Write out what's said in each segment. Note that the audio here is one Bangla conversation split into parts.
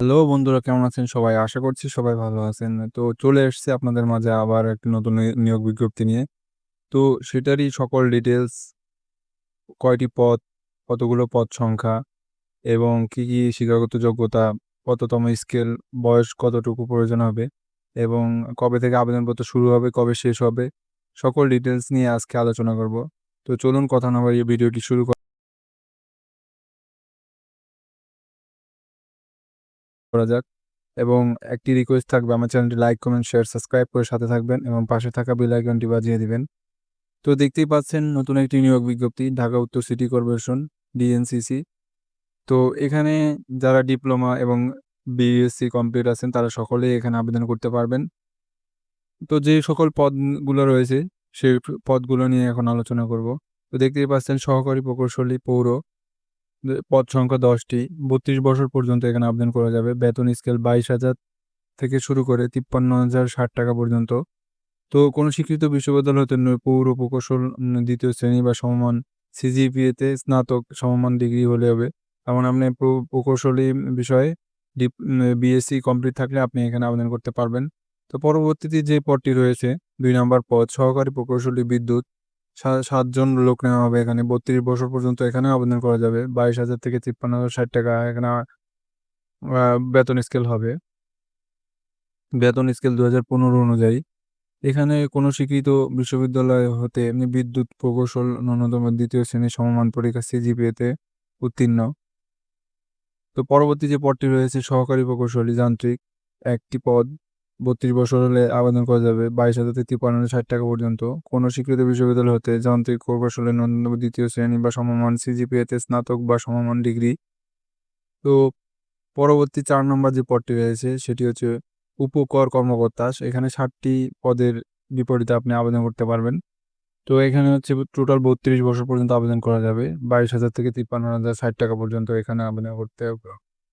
হ্যালো বন্ধুরা কেমন আছেন সবাই? আশা করছি সবাই ভালো আছেন। তো চলে এসছি আপনাদের মাঝে আবার একটি নতুন নিয়োগ বিজ্ঞপ্তি নিয়ে। তো সেটারই সকল ডিটেলস কয়টি পদ, কতগুলো পদ সংখ্যা এবং কি, কি শিক্ষাগত যোগ্যতা, কততম স্কেল, বয়স কতটুকু প্রয়োজন হবে এবং কবে থেকে আবেদনপত্র শুরু হবে, কবে শেষ হবে, সকল ডিটেলস নিয়ে আজকে আলোচনা করব। তো চলুন কথা না বাড়িয়ে ভিডিওটি শুরু করা যাক এবং একটি রিকোয়েস্ট থাকবে আমার চ্যানেলটি লাইক, কমেন্ট, শেয়ার, সাবস্ক্রাইব করে সাথে থাকবেন এবং পাশে থাকা বেল আইকনটি বাজিয়ে দিবেন। তো দেখতেই পাচ্ছেন নতুন একটি নিয়োগ বিজ্ঞপ্তি ঢাকা উত্তর সিটি কর্পোরেশন ডিএনসিসি। তো এখানে যারা ডিপ্লোমা এবং বিএসসি কমপ্লিট আছেন তারা সকলেই এখানে আবেদন করতে পারবেন। তো যে সকল পদগুলো রয়েছে সেই পদগুলো নিয়ে এখন আলোচনা করব। তো দেখতেই পাচ্ছেন সহকারী প্রকৌশলী পৌর পদ সংখ্যা দশটি বত্রিশ বছর পর্যন্ত এখানে আবেদন করা যাবে। বেতন স্কেল ২২,০০০ থেকে শুরু করে ৫৩,০৬০ টাকা পর্যন্ত। তো কোনো স্বীকৃত বিশ্ববিদ্যালয় হতে পৌর প্রকৌশল দ্বিতীয় শ্রেণি বা সমমান সিজিপিএতে স্নাতক সমমান ডিগ্রি হলে হবে। যেমন আপনি প্রকৌশলী বিষয়ে ডিপ বিএসসি কমপ্লিট থাকলে আপনি এখানে আবেদন করতে পারবেন। তো পরবর্তীতে যে পদটি রয়েছে দুই নম্বর পদ সহকারী প্রকৌশলী বিদ্যুৎ। সা ৭ লোক নেওয়া হবে এখানে ৩২ বছর পর্যন্ত এখানে আবেদন করা যাবে। ২২,০০০ থেকে ৫৩,০৬০ টাকা এখানে বেতন স্কেল হবে। বেতন স্কেল ২০১৫ অনুযায়ী। এখানে কোনো স্বীকৃত বিশ্ববিদ্যালয় হতে এমনি বিদ্যুৎ প্রকৌশল ন্যূনতম দ্বিতীয় শ্রেণির সমমান পরীক্ষা সিজিপিএতে উত্তীর্ণ। তো পরবর্তী যে পদটি রয়েছে সহকারী প্রকৌশলী যান্ত্রিক একটি পদ ৩২ বছর হলে আবেদন করা যাবে ২২,০০০ থেকে ৫৩,০৬০ টাকা পর্যন্ত। কোনো স্বীকৃত বিশ্ববিদ্যালয় হতে যান্ত্রিক প্রকৌশলের ন্যূনতম দ্বিতীয় শ্রেণি বা সমমান সিজিপিএতে স্নাতক বা সমমান ডিগ্রি। তো পরবর্তী চার নম্বর যে পদটি রয়েছে সেটি হচ্ছে উপকর কর্মকর্তা। এখানে ৬০ টি পদের বিপরীতে আপনি আবেদন করতে পারবেন। তো এখানে হচ্ছে টোটাল ৩২ বছর পর্যন্ত আবেদন করা যাবে। ২২,০০০ থেকে ৫৩,০৬০ টাকা পর্যন্ত এখানে আবেদন করতে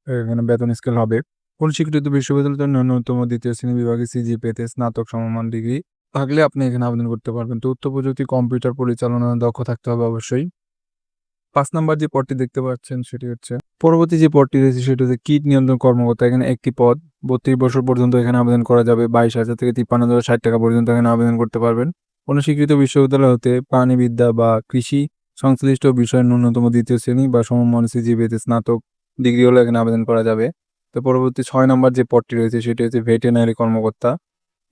এখানে বেতন স্কেল হবে। কোন স্বীকৃত বিশ্ববিদ্যালয়ের ন্যূনতম দ্বিতীয় শ্রেণি বিভাগে সিজি পেতে স্নাতক সমমান ডিগ্রি থাকলে আপনি এখানে আবেদন করতে পারবেন। তথ্য প্রযুক্তি কম্পিউটার পরিচালনায় দক্ষ থাকতে হবে অবশ্যই। পাঁচ নাম্বার যে পদটি দেখতে পাচ্ছেন সেটি হচ্ছে পরবর্তী যে পদটি রয়েছে সেটি হচ্ছে কীট নিয়ন্ত্রণ কর্মকর্তা। এখানে একটি পদ ৩২ বছর পর্যন্ত এখানে আবেদন করা যাবে। ২২,০০০ থেকে ৫৩,০৬০ টাকা পর্যন্ত এখানে আবেদন করতে পারবেন। কোনো স্বীকৃত বিশ্ববিদ্যালয় হতে প্রাণিবিদ্যা বা কৃষি সংশ্লিষ্ট বিষয়ের ন্যূনতম দ্বিতীয় শ্রেণি বা সমমান সিজিপিএতে স্নাতক ডিগ্রি হলে এখানে আবেদন করা যাবে। তো পরবর্তী ছয় নম্বর যে পদটি রয়েছে সেটি হচ্ছে ভেটেরিনারি কর্মকর্তা।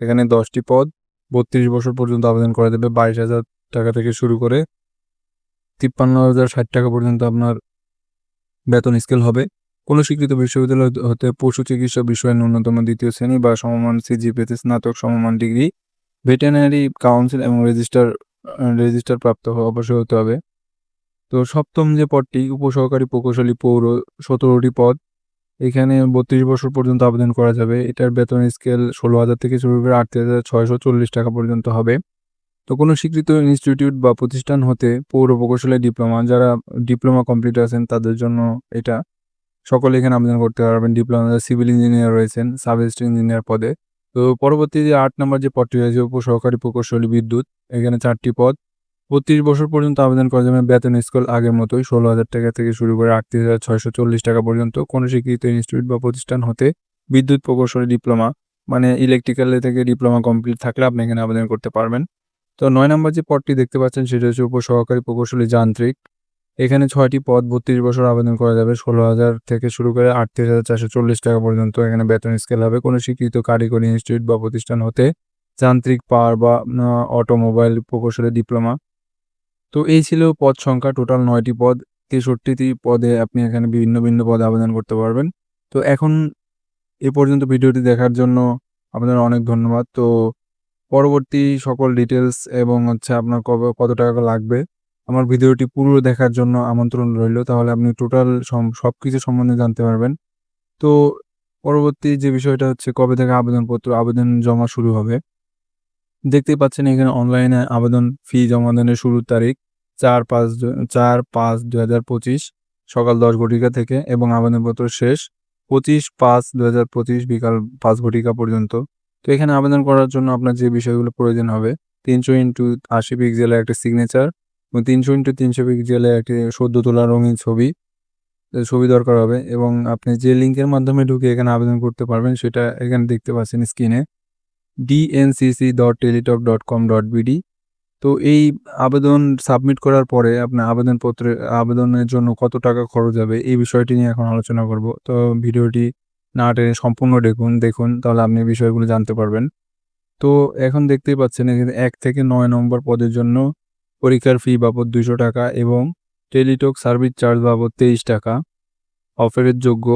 এখানে দশটি পদ ৩২ বছর পর্যন্ত আবেদন করা যাবে। ২২,০০০ টাকা থেকে শুরু করে ৫৩,০৬০ টাকা পর্যন্ত আপনার বেতন স্কেল হবে। কোনো স্বীকৃত বিশ্ববিদ্যালয় হতে পশু চিকিৎসা বিষয়ের ন্যূনতম দ্বিতীয় শ্রেণি বা সমমান সিজিপিএতে স্নাতক সমমান ডিগ্রি। ভেটেরিনারি কাউন্সিল এবং রেজিস্টার রেজিস্টার প্রাপ্ত অবশ্যই হতে হবে। তো সপ্তম যে পদটি উপসহকারী প্রকৌশলী পৌর সতেরোটি পদ। এখানে ৩২ বছর পর্যন্ত আবেদন করা যাবে। এটার বেতন স্কেল ১৬,০০০ থেকে শুরু করে ৩৮,৬৪০ টাকা পর্যন্ত হবে। তো কোনো স্বীকৃত ইনস্টিটিউট বা প্রতিষ্ঠান হতে পৌর প্রকৌশলে ডিপ্লোমা যারা ডিপ্লোমা কমপ্লিট আছেন তাদের জন্য এটা। সকলে এখানে আবেদন করতে পারবেন। ডিপ্লোমা সিভিল ইঞ্জিনিয়ার রয়েছেন, সাব ইঞ্জিনিয়ার পদে। তো পরবর্তী যে আট নম্বর যে পদটি রয়েছে উপসহকারী প্রকৌশলী বিদ্যুৎ। এখানে চারটি পদ। ৩২ বছর পর্যন্ত আবেদন করা যাবে। বেতন স্কেল আগের মতোই ১৬,০০০ টাকা থেকে শুরু করে ৩৮,৬৪০ টাকা পর্যন্ত। কোনো স্বীকৃত ইনস্টিটিউট বা প্রতিষ্ঠান হতে বিদ্যুৎ প্রকৌশলী ডিপ্লোমা মানে ইলেকট্রিক্যাল থেকে ডিপ্লোমা কমপ্লিট থাকলে আপনি এখানে আবেদন করতে পারবেন। তো নয় নম্বর যে পদটি দেখতে পাচ্ছেন সেটা হচ্ছে উপসহকারী প্রকৌশলী যান্ত্রিক। এখানে ছয়টি পদ ৩২ বছর আবেদন করা যাবে। ১৬,০০০ থেকে শুরু করে ৩৮,৪৪০ টাকা পর্যন্ত এখানে বেতন স্কেল হবে। কোনো স্বীকৃত কারিগরি ইনস্টিটিউট বা প্রতিষ্ঠান হতে যান্ত্রিক পাওয়ার বা অটোমোবাইল প্রকৌশলে ডিপ্লোমা। তো এই ছিল পদ সংখ্যা টোটাল নয়টি পদ। ৬৩ টি পদে আপনি এখানে বিভিন্ন, ভিন্ন পদে আবেদন করতে পারবেন। তো এখন এ পর্যন্ত ভিডিওটি দেখার জন্য আপনাদের অনেক ধন্যবাদ। তো পরবর্তী সকল ডিটেলস এবং হচ্ছে আপনার কবে কত টাকা লাগবে আমার ভিডিওটি পুরো দেখার জন্য আমন্ত্রণ রইল। তাহলে আপনি টোটাল সম কিছু সম্বন্ধে জানতে পারবেন। তো পরবর্তী যে বিষয়টা হচ্ছে কবে থেকে আবেদনপত্র আবেদন জমা শুরু হবে। দেখতেই পাচ্ছেন এখানে অনলাইনে আবেদন ফি জমা দানের শুরুর তারিখ ৪-৫ দু ৪-৫-২০২৫ সকাল ১০ ঘটিকা থেকে এবং আবেদনপত্র শেষ ২৫-৫-২০২৫ বিকাল পাঁচ ঘটিকা পর্যন্ত। তো এখানে আবেদন করার জন্য আপনার যে বিষয়গুলো প্রয়োজন হবে ৩০০x৮০ পিক্সেলের একটা সিগনেচার এবং ৩০০x৩০০ পিক্সেলের একটি সদ্য তোলা রঙিন ছবি ছবি দরকার হবে এবং আপনি যে লিঙ্কের মাধ্যমে ঢুকে এখানে আবেদন করতে পারবেন সেটা এখানে দেখতে পাচ্ছেন স্ক্রিনে DNCC dot dot com dot তো এই আবেদন সাবমিট করার পরে আপনার আবেদনপত্রে, আবেদনের জন্য কত টাকা খরচ হবে এই বিষয়টি নিয়ে এখন আলোচনা করব। তো ভিডিওটি না টেনে সম্পূর্ণ দেখুন দেখুন, তাহলে আপনি বিষয়গুলো জানতে পারবেন। তো এখন দেখতেই পাচ্ছেন এখানে এক থেকে নয় নম্বর পদের জন্য পরীক্ষার ফি বাবদ দুশো টাকা এবং টেলিটক সার্ভিস চার্জ বাবদ তেইশ টাকা। অফারের যোগ্য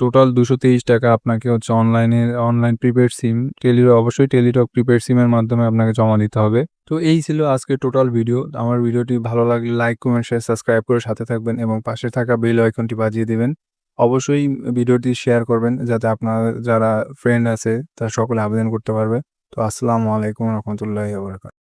টোটাল দুশো তেইশ টাকা আপনাকে হচ্ছে অনলাইনে অনলাইন প্রিপেড সিম টেলি অবশ্যই টেলিটক প্রিপেড সিমের মাধ্যমে আপনাকে জমা দিতে হবে। তো এই ছিল আজকে টোটাল ভিডিও আমার ভিডিওটি ভালো লাগলে লাইক কমেন্ট শেয়ার সাবস্ক্রাইব করে সাথে থাকবেন এবং পাশে থাকা বেল আইকনটি বাজিয়ে দেবেন। অবশ্যই ভিডিওটি শেয়ার করবেন যাতে আপনার যারা ফ্রেন্ড আছে, তারা সকলে আবেদন করতে পারবে। তো আসসালামু আলাইকুম রহমতুল্লাহি